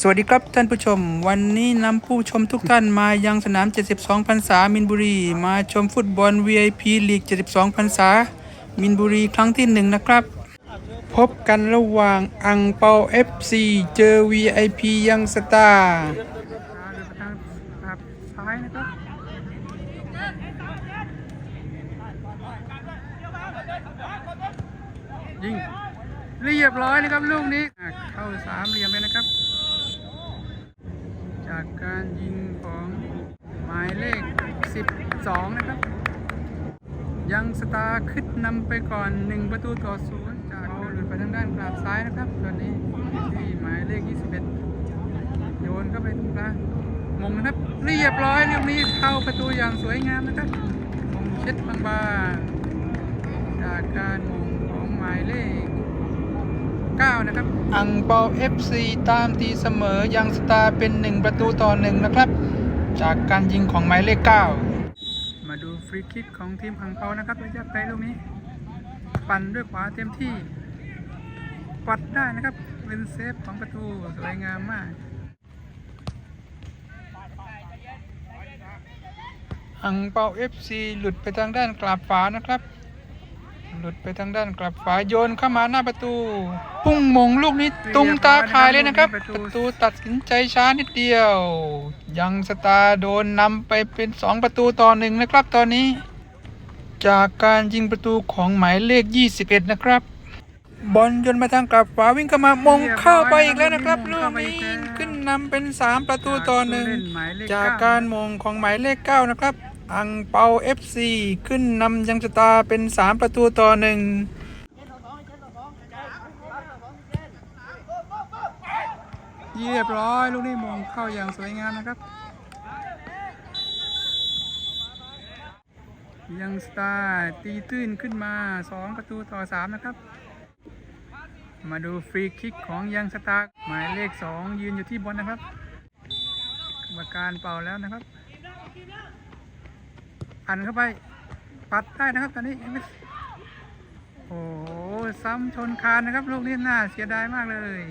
สวัสดีครับท่านผู้ชม วันนี้นำผู้ชมทุกท่านมายังสนาม 72พรรษามินบุรี มาชมฟุตบอล VIP ลีก 72พรรษามินบุรีครั้งที่หนึ่งนะครับ พบกันระหว่างอังเปา FC เจอ VIP ยังสตาร์ยิงเรียบร้อยนะครับลูกนี้เข้าสามเหลี่ยมเลยนะครับ จากการยิงของหมายเลข 12 นะครับ ยังสตาร์ขึ้นนำไปก่อน 1 ประตูต่อศูนย์จากเอาหลุดไปทางด้านกราบซ้ายนะครับตอนนี้ที่หมายเลข 21 โยนเข้าไปตรงกลางมงนะครับเรียบร้อยลูกนี้เข้าประตูอย่างสวยงามนะครับมงเช็ดบางๆจากการมงของหมายเลข 9 นะครับ อังเปา FC ตามตีเสมอยังสตาร์เป็น 1 ประตูต่อ 1 นะครับ จากการยิงของหมายเลข 9 มาดูฟรีคิกของทีมอังเปานะครับระยะไกลลูกนี้ ปั่นด้วยขวาเต็มที่ ปัดได้นะครับ เป็นเซฟของประตูสวยงามมากอังเปา FC หลุดไปทางด้านกลับฝานะครับ ลุดไปทางด้านกลับฝาโยนเข้ามาหน้าประตู พุ่งมงลูกนี้ตุงตาคายเลยนะครับ ประตูตัดสินใจช้านิดเดียว ยังสตาร์โดนนำไปเป็น 2 ประตูต่อหนึ่งนะครับตอนนี้ จากการยิงประตูของหมายเลข 21 นะครับ บอลยนมาทางกลับฝาวิ่งเข้ามามงเข้าไปอีกแล้วนะครับลูกนี้ขึ้นนำเป็น 3 ประตูต่อหนึ่งจากการมงของหมายเลข 9 นะครับ อังเปา FC ขึ้นนำยังสตาเป็น 3 ประตูต่อหนึ่งเรียบร้อย ลูกนี้มงเข้าอย่างสวยงามนะครับ ยังสตาร์ตีตื้นขึ้นมา 2 ประตูต่อ 3 นะครับ มาดูฟรีคิกของยังสตาร์หมายเลข 2 ยืนอยู่ที่บอลนะครับกรรมการเป่าแล้วนะครับ อันเข้าไป ปัดได้นะครับตอนนี้โอ้โหซ้ำชนคานนะครับลูกนี้น่าเสียดายมากเลย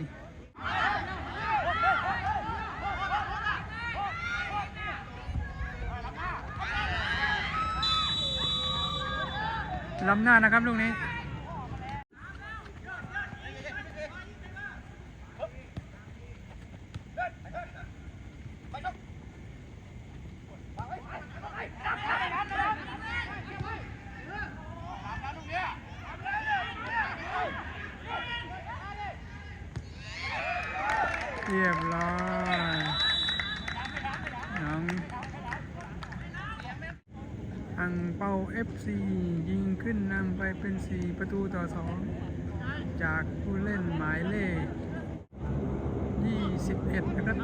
ล้ำหน้านะครับลูกนี้ เรียบร้อยน้องอังเปา FC ยิงขึ้นนำไปเป็น 4 ประตูต่อ 2 จากผู้เล่นหมายเลข 21 นะครับ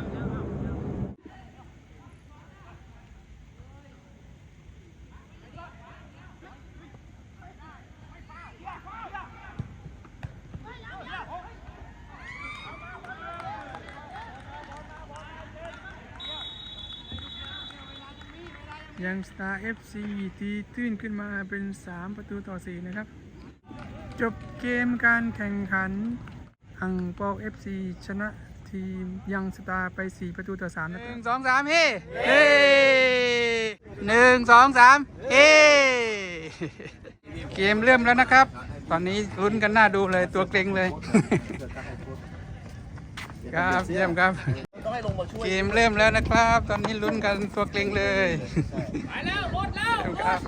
ยังสตาร์ FC ตีตื้นขึ้นมาเป็น 3 ประตูต่อ 4 นะครับ จบเกมการแข่งขัน อังเปา FC ชนะทีมยังสตาร์ไป 4 ประตูต่อ3นะครับหนึ่งสองสามเฮ้เฮ้หนึ่งสองสามเฮ้เกมเริ่มแล้วนะครับ ตอนนี้ลุ้นกันหน้าดูเลยตัวเกรงเลย ครับเยี่ยมครับ เกมเริ่มแล้วนะครับ ตอนนี้ลุ้นกันตัวเกรงเลย ไปแล้วหมดแล้วครับ